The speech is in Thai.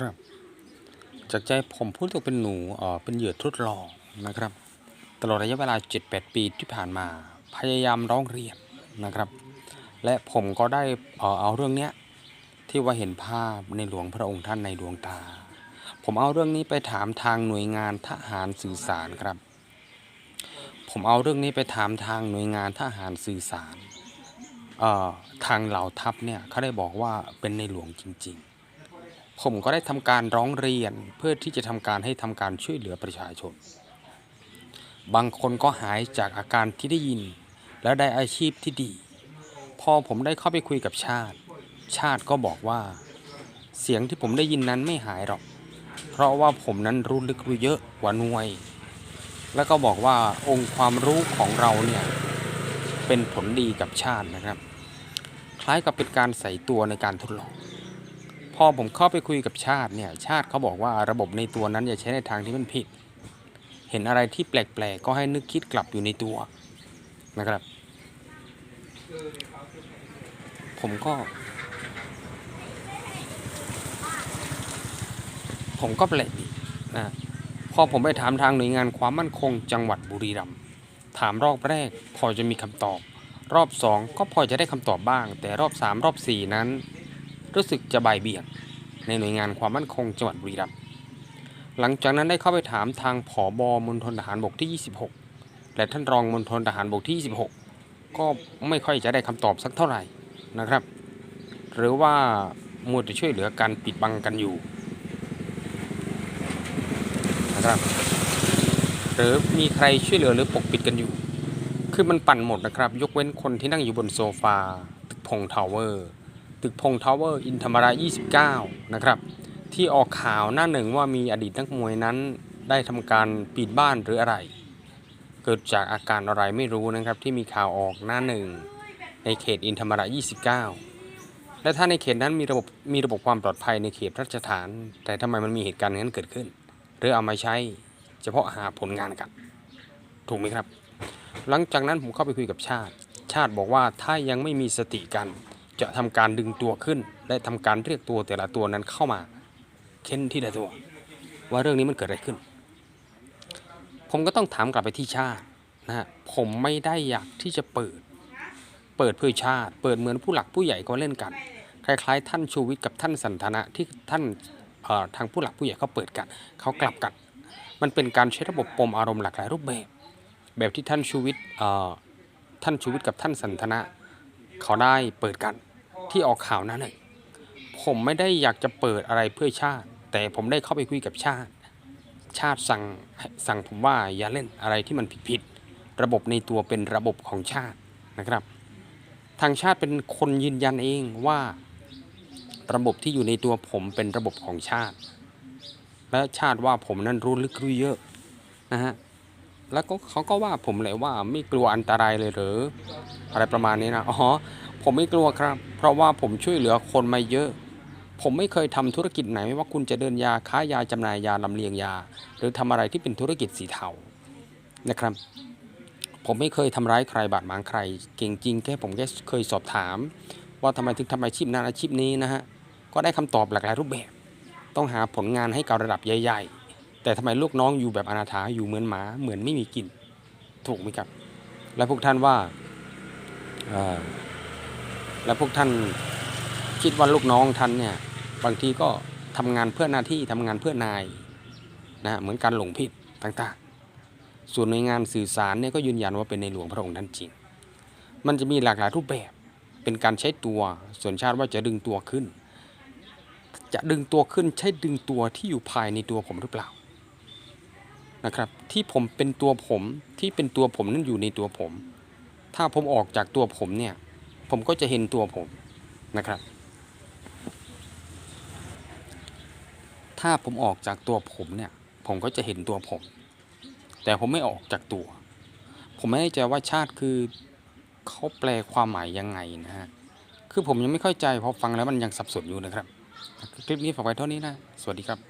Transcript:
ครับ จากใจผมพูดตัวเป็นหนูเออเป็นเหยื่อทดลองนะครับ ตลอดระยะเวลา 7-8 ปีที่ผ่านมา พยายามร้องเรียนนะครับ และผมก็ได้เอเอาเรื่องเนี้ยที่ว่าเห็นภาพในหลวงพระองค์ท่านในดวงตา ผมเอาเรื่องนี้ไปถามทางหน่วยงานทหารสื่อสารครับ ผมเอาเรื่องนี้ไปถามทางหน่วยงานทหารสื่อสารทางเหล่าทัพเนี่ยเขาได้บอกว่าเป็นในหลวงจริง ๆ ผมก็ได้ทำการร้องเรียนเพื่อที่จะทำการให้ทำการช่วยเหลือประชาชน บางคนก็หายจากอาการที่ได้ยิน และได้อาชีพที่ดี พอผมได้เข้าไปคุยกับชาติ ชาติก็บอกว่า เสียงที่ผมได้ยินนั้นไม่หายหรอก เพราะว่าผมนั้นรู้ลึกรู้เยอะกว่าหน่วย แล้วก็บอกว่าองค์ความรู้ของเราเนี่ยเป็นผลดีกับชาตินะครับ คล้ายกับเป็นการใส่ตัวในการทดลอง อผมเข้าไปคุยกับชาติเนี่ยชาติเขาบอกว่าระบบในตัวนั้นอย่าใช้ในทางที่มันผิด เห็นอะไรที่แปลกๆก็ให้นึกคิดกลับอยู่ในตัวนะครับ ผมก็ ผมก็แปลกนะพอผมไปถามทางหน่วยงานความมั่นคงจังหวัดบุรีรัมย์ถามรอบแรก พอจะมีคำตอบ รอบสองก็พอจะได้คำตอบบ้าง แต่รอบสามรอบสี่นั้น รู้สึกจะบ่ายเบี่ยง ในหน่วยงานความมั่นคงจังหวัดบุรีรัมย์หลังจากนั้นได้เข้าไปถามทางผอบอมณฑลทหารบกที่ 26 และท่านรองมณฑลทหารบกที่ 26 ก็ไม่ค่อยจะได้คำตอบสักเท่าไหร่นะครับ หรือว่ามัวแต่ช่วยเหลือการปิดบังกันอยู่นะครับหรือมีใครช่วยเหลือหรือปกปิดกันอยู่ คือมันปั่นหมดนะครับ ยกเว้นคนที่นั่งอยู่บนโซฟาตึกพงทาวเวอร์ ตึกพงทาวเวอร์อินธรรมระ29 นะครับ ที่ออกข่าวหน้าหนึ่งว่ามีอดีตนักมวยนั้นได้ทำการปิดบ้านหรืออะไร เกิดจากอาการอะไรไม่รู้นะครับที่มีข่าวออกหน้าหนึ่งในเขตอินธรรมระ29 และถ้าในเขตนั้นมีระบบมีระบบความปลอดภัยในเขตราชฐาน แต่ทำไมมันมีเหตุการณ์นั้นเกิดขึ้น หรือเอามาใช้เฉพาะหาผลงานกัน ถูกไหมครับ หลังจากนั้นผมเข้าไปคุยกับชาติ ชาติบอกว่าถ้ายังไม่มีสติกัน จะทำการดึงตัวขึ้น และทำการเรียกตัวแต่ละตัวนั้นเข้ามาเค้นที่ละตัว ว่าเรื่องนี้มันเกิดอะไรขึ้น ผมก็ต้องถามกลับไปที่ชาตินะฮะผมไม่ได้อยากที่จะเปิด เปิดเพื่อชาติ เปิดเหมือนผู้หลักผู้ใหญ่ก็เล่นกัน คล้ายๆ ท่านชูวิทย์กับท่านสันทนะที่ท่านทางผู้หลักผู้ใหญ่เขาเปิดกันเขากลับกัน มันเป็นการใช้ระบบปมอารมณ์หลากหลายรูปแบบ แบบที่ท่านชูวิทย์ท่านชูวิทย์กับท่านสันทนะเขาได้เปิดกัน ที่ออกข่าวนั้นเลยผมไม่ได้อยากจะเปิดอะไรเพื่อชาติ แต่ผมได้เข้าไปคุยกับชาติ ชาติสั่งสั่งผมว่าอย่าเล่นอะไรที่มันผิดผิดๆระบบในตัวเป็นระบบของชาตินะครับ ทางชาติเป็นคนยืนยันเองว่าระบบที่อยู่ในตัวผมเป็นระบบของชาติ และชาติว่าผมนั้นรู้ลึกรู้เยอะนะฮะแล้วก็เขาก็ว่าผมเลยว่าไม่กลัวอันตรายเลยหรืออะไรประมาณนี้นะอ๋อ ผมไม่กลัวครับ เพราะว่าผมช่วยเหลือคนมาเยอะ ผมไม่เคยทำธุรกิจไหนไม่ว่าคุณจะเดินยาค้ายาจำหน่ายยาลำเลียงยา หรือทำอะไรที่เป็นธุรกิจสีเทานะครับ ผมไม่เคยทำร้ายใครบาดหมางใคร เก่งจริงแค่ผมแค่เคยสอบถาม ว่าทำไมถึงทำอาชีพนั้นอาชีพนี้นะฮะก็ได้คำตอบหลากหลายรูปแบบ ต้องหาผลงานให้กับระดับใหญ่ ๆ แต่ทำไมลูกน้องอยู่แบบอนาถาอยู่เหมือนหมาเหมือนไม่มีกิน ถูกไหมครับ และพวกท่านว่า และพวกท่านคิดว่าลูกน้องท่านเนี่ยบางทีก็ทำงานเพื่อหน้าที่ทำงานเพื่อนายนะเหมือนการหลงผิดต่างๆ ส่วนหน่วยงานสื่อสารเนี่ยก็ยืนยันว่าเป็นในหลวงพระองค์ท่านจริง มันจะมีหลากหลายรูปแบบเป็นการใช้ตัวส่วนชาติว่าจะดึงตัวขึ้น จะดึงตัวขึ้นใช่ดึงตัวที่อยู่ภายในตัวผมหรือเปล่านะครับ ที่ผมเป็นตัวผมที่เป็นตัวผมนั่นอยู่ในตัวผม ถ้าผมออกจากตัวผมเนี่ย ผมก็จะเห็นตัวผมนะครับ ถ้าผมออกจากตัวผมเนี่ย ผมก็จะเห็นตัวผม แต่ผมไม่ออกจากตัว ผมไม่แน่ใจว่าชาติคือเขาแปลความหมายยังไงนะฮะ คือผมยังไม่เข้าใจพราะฟังแล้วมันยังสับสนอยู่นะครับ คลิปนี้ฝากไว้เท่านี้นะ สวัสดีครับ